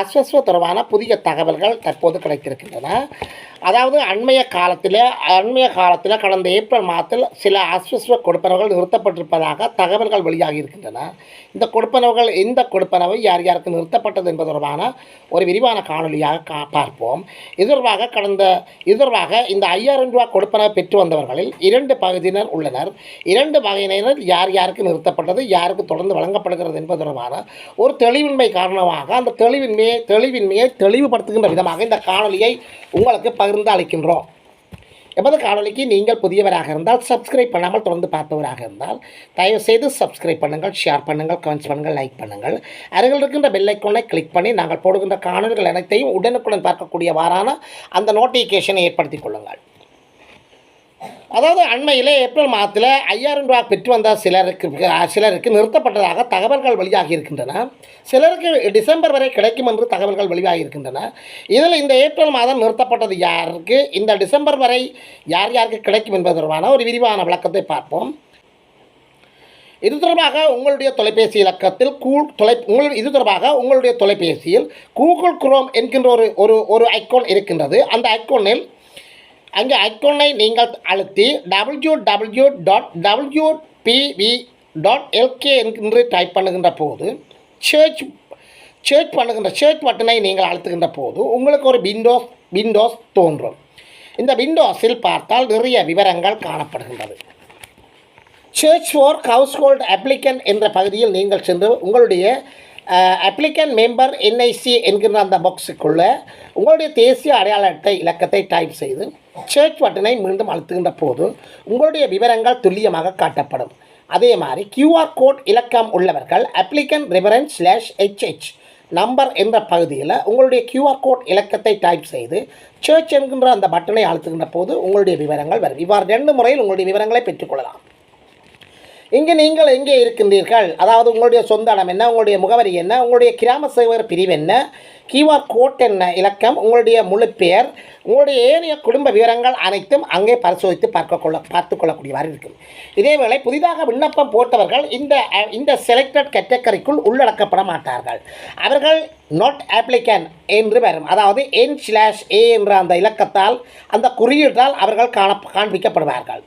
அஸ்வஸ்வ தொடர்பான புதிய தகவல்கள் தற்போது கிடைத்திருக்கின்றன. அதாவது அண்மைய காலத்தில் அண்மைய காலத்தில் கடந்த ஏப்ரல் மாதத்தில் சில அஸ்வஸ்வ கொடுப்பனவுகள் நிறுத்தப்பட்டிருப்பதாக தகவல்கள் வெளியாகி இருக்கின்றன. இந்த கொடுப்பனவுகள் எந்த கொடுப்பனவை யார் யாருக்கு நிறுத்தப்பட்டது என்பது தொடர்பான ஒரு விரிவான காணொலியாக கா பார்ப்போம். இதற்காக கடந்த இதற்காக இந்த ஐயாயிரம் ரூபாய் கொடுப்பனவை பெற்று வந்தவர்களில் இரண்டு பகுதியினர் உள்ளனர். இரண்டு வகையினர் யார் யாருக்கு நிறுத்தப்பட்டது யாருக்கு தொடர்ந்து வழங்கப்படுகிறது என்பது தொடர்பான ஒரு தெளிவின்மை காரணமாக அந்த தெளிவின்மையை தெளிவின்மையை தெளிவுபடுத்துகின்ற விதமாக இந்த காணொலியை உங்களுக்கு பகிர்ந்து அளிக்கின்றோம் எமது காணொலிக்கு நீங்கள் புதியவராக இருந்தால் சப்ஸ்கிரைப் பண்ணாமல் தொடர்ந்து பார்ப்பவராக இருந்தால் தயவுசெய்து சப்ஸ்கிரைப் பண்ணுங்கள் ஷேர் பண்ணுங்கள் கமெண்ட்ஸ் பண்ணுங்கள் லைக் பண்ணுங்கள். அருகில் இருக்கின்ற பெல்லைக்கோனை கிளிக் பண்ணி நாங்கள் போடுகின்ற காணொலிகள் அனைத்தையும் உடனுக்குடன் பார்க்கக்கூடியவாறான அந்த நோட்டிஃபிகேஷனை ஏற்படுத்திக் கொள்ளுங்கள். அதாவது அண்மையிலே ஏப்ரல் மாதத்தில் ஐயாயிரம் ரூபா பெற்று வந்த சிலருக்கு சிலருக்கு நிறுத்தப்பட்டதாக தகவல்கள் வெளியாகி இருக்கின்றன. சிலருக்கு டிசம்பர் வரை கிடைக்கும் என்று தகவல்கள் வெளியாகி இருக்கின்றன. இதில் இந்த ஏப்ரல் மாதம் நிறுத்தப்பட்டது யாருக்கு? இந்த டிசம்பர் வரை யார் யாருக்கு கிடைக்கும் என்பது தொடர்பான ஒரு விரிவான விளக்கத்தை பார்ப்போம். இது தொடர்பாக உங்களுடைய தொலைபேசி இலக்கத்தில் கூ தொலை உங்கள் இது தொடர்பாக உங்களுடைய தொலைபேசியில் கூகுள் குரோம் என்கின்ற ஒரு ஒரு ஒரு ஐக்கோன் இருக்கின்றது. அந்த ஐக்கோனில் அங்கே ஐக்கோனை நீங்கள் அழுத்தி W W dot W PV dot LK என்று டைப் பண்ணுகின்ற போது சேர்ச் சேர்ச் பண்ணுகின்ற சேர்ச் பட்டனை நீங்கள் அழுத்துகின்ற போது உங்களுக்கு ஒரு விண்டோஸ் விண்டோஸ் தோன்றும். இந்த விண்டோஸில் பார்த்தால் நிறைய விவரங்கள் காணப்படுகின்றது. சர்ச் ஃபார் ஹவுஸ்ஹோல்ட் அப்ளிகன் என்ற பகுதியில் நீங்கள் சென்று உங்களுடைய அப்ளிகன் மெம்பர் என்ஐசி என்கின்ற அந்த பாக்ஸுக்குள்ளே உங்களுடைய தேசிய அடையாள அட்டை இலக்கத்தை டைப் செய்து சர்ச் பட்டனை மீண்டும் அழுத்துகின்ற போது உங்களுடைய விவரங்கள் துல்லியமாக காட்டப்படும். அதே மாதிரி கியூஆர் கோட் இலக்கம் உள்ளவர்கள் applicant reference slash HH number என்ற பகுதியில் உங்களுடைய கியூஆர் கோட் இலக்கத்தை டைப் செய்து சேர்ச் என்கின்ற அந்த பட்டனை அழுத்துகின்ற போது உங்களுடைய விவரங்கள் வரும். இவ்வாறு ரெண்டு முறையில் உங்களுடைய விவரங்களை பெற்றுக்கொள்ளலாம் இங்கே நீங்கள் எங்கே இருக்கின்றீர்கள்? அதாவது உங்களுடைய சொந்த இடம் என்ன? உங்களுடைய முகவரி என்ன? உங்களுடைய கிராம சேவர் பிரிவு என்ன? கியூஆர் கோட் என்ன? இலக்கம்? உங்களுடைய முழு பெயர்? உங்களுடைய ஏனைய குடும்ப விவரங்கள் அனைத்தும் அங்கே பரிசோதித்து பார்க்க கொள்ள பார்த்து கொள்ளக்கூடியவாறு இருக்கும். இதேவேளை புதிதாக விண்ணப்பம் போட்டவர்கள் இந்த இந்த செலக்டட் கேட்டகரிக்குள் உள்ளடக்கப்பட மாட்டார்கள். அவர்கள் நாட் அப்ளிகன் என்று வரும் அதாவது என் ஸ்லாஷ் ஏ என்ற அந்த இலக்கத்தால் அந்த குறியீட்டால் அவர்கள் காண காண்பிக்கப்படுவார்கள்.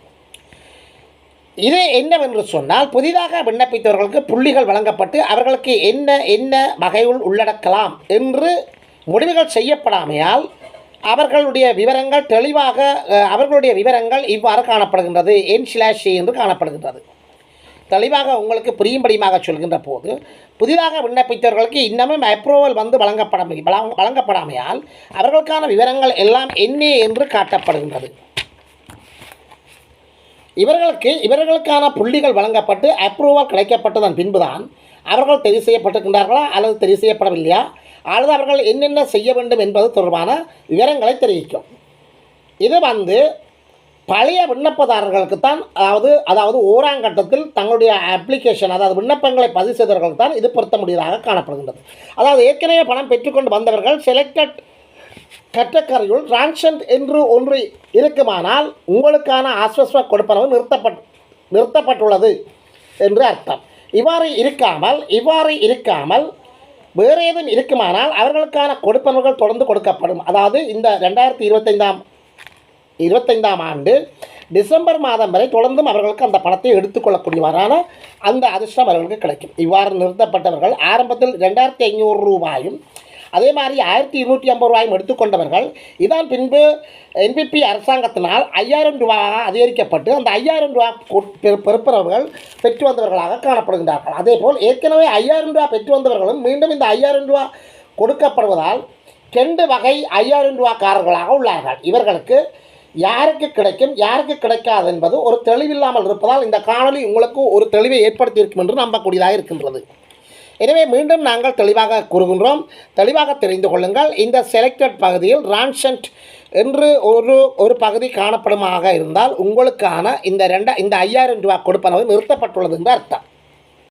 இது என்னவென்று சொன்னால் புதிதாக விண்ணப்பித்தவர்களுக்கு புள்ளிகள் வழங்கப்பட்டு அவர்களுக்கு என்ன என்ன வகையுள் உள்ளடக்கலாம் என்று முடிவுகள் செய்யப்படாமையால் அவர்களுடைய விவரங்கள் தெளிவாக அவர்களுடைய விவரங்கள் இவ்வாறு காணப்படுகின்றது என் சிலாஷி என்று காணப்படுகின்றது. தெளிவாக உங்களுக்கு புரியும்படியுமாக சொல்கின்ற போது புதிதாக விண்ணப்பித்தவர்களுக்கு இன்னமும் அப்ரூவல் வந்து வழங்கப்பட வழங்க- வழங்கப்படாமையால் அவர்களுக்கான விவரங்கள் எல்லாம் என்ன என்று காட்டப்படுகின்றது. இவர்களுக்கு இவர்களுக்கான புள்ளிகள் வழங்கப்பட்டு அப்ரூவல் கிடைக்கப்பட்டதன் பின்புதான் அவர்கள் தெரிவு செய்யப்பட்டிருக்கின்றார்களா அல்லது தெரிவு செய்யப்படவில்லையா? அல்லது அவர்கள் என்னென்ன செய்ய வேண்டும் என்பது தொடர்பான விவரங்களை தெரிவிக்கும். இது வந்து பழைய விண்ணப்பதாரர்களுக்கு தான் அதாவது அதாவது ஓராங்கட்டத்தில் தங்களுடைய அப்ளிகேஷன் அதாவது விண்ணப்பங்களை பதிவு செய்தவர்களுக்கு தான் இது பொருத்த முடியதாக காணப்படுகின்றது. அதாவது ஏற்கனவே பணம் பெற்றுக்கொண்டு வந்தவர்கள் செலக்டட் கட்டக்கரையுள் டிரான்ஷன்ட் என்று ஒன்று இருக்குமானால் உங்களுக்கான ஆஸ்வஸ்வ கொடுப்பனவு நிறுத்தப்பட் நிறுத்தப்பட்டுள்ளது என்று அர்த்தம். இவ்வாறு இருக்காமல் இவ்வாறு இருக்காமல் வேறு ஏதும் இருக்குமானால் அவர்களுக்கான கொடுப்பனவுகள் தொடர்ந்து கொடுக்கப்படும். அதாவது இந்த ரெண்டாயிரத்தி இருபத்தைந்தாம் இருபத்தைந்தாம் ஆண்டு டிசம்பர் மாதம் வரை தொடர்ந்தும் அவர்களுக்கு அந்த பணத்தை எடுத்துக்கொள்ளக்கூடியவாறான அந்த அதிர்ஷ்டம் அவர்களுக்கு கிடைக்கும். இவ்வாறு நிறுத்தப்பட்டவர்கள் ஆரம்பத்தில் ரெண்டாயிரத்தி ஐநூறு ரூபாயும் அதே மாதிரி ஆயிரத்தி இருநூற்றி ஐம்பது ரூபாயும் எடுத்துக்கொண்டவர்கள். இதான் பின்பு என்பிபி அரசாங்கத்தினால் ஐயாயிரம் ரூபாயாக அதிகரிக்கப்பட்டு அந்த ஐயாயிரம் ரூபா பெறுப்பவர்கள் பெற்று வந்தவர்களாக காணப்படுகின்றார்கள். அதேபோல் ஏற்கனவே ஐயாயிரம் ரூபா பெற்று வந்தவர்களும் மீண்டும் இந்த ஐயாயிரம் ரூபா கொடுக்கப்படுவதால் ரெண்டு வகை ஐயாயிரம் ரூபாக்காரர்களாக உள்ளார்கள். இவர்களுக்கு யாருக்கு கிடைக்கும் யாருக்கு கிடைக்காது என்பது ஒரு தெளிவில்லாமல் இருப்பதால் இந்த காணொலி உங்களுக்கு ஒரு தெளிவை ஏற்படுத்தியிருக்கும் என்று நம்பக்கூடியதாக இருக்கின்றது. எனவே மீண்டும் நாங்கள் தெளிவாக கூறுகின்றோம். தெளிவாக தெரிந்து கொள்ளுங்கள். இந்த செலக்டட் பகுதியில் ரான்சன்ட் என்று ஒரு ஒரு பகுதி காணப்படுமாக இருந்தால் உங்களுக்கான இந்த ரெண்டா இந்த ஐயாயிரம் ரூபாய் கொடுப்பனவு நிறுத்தப்பட்டுள்ளது என்று அர்த்தம்.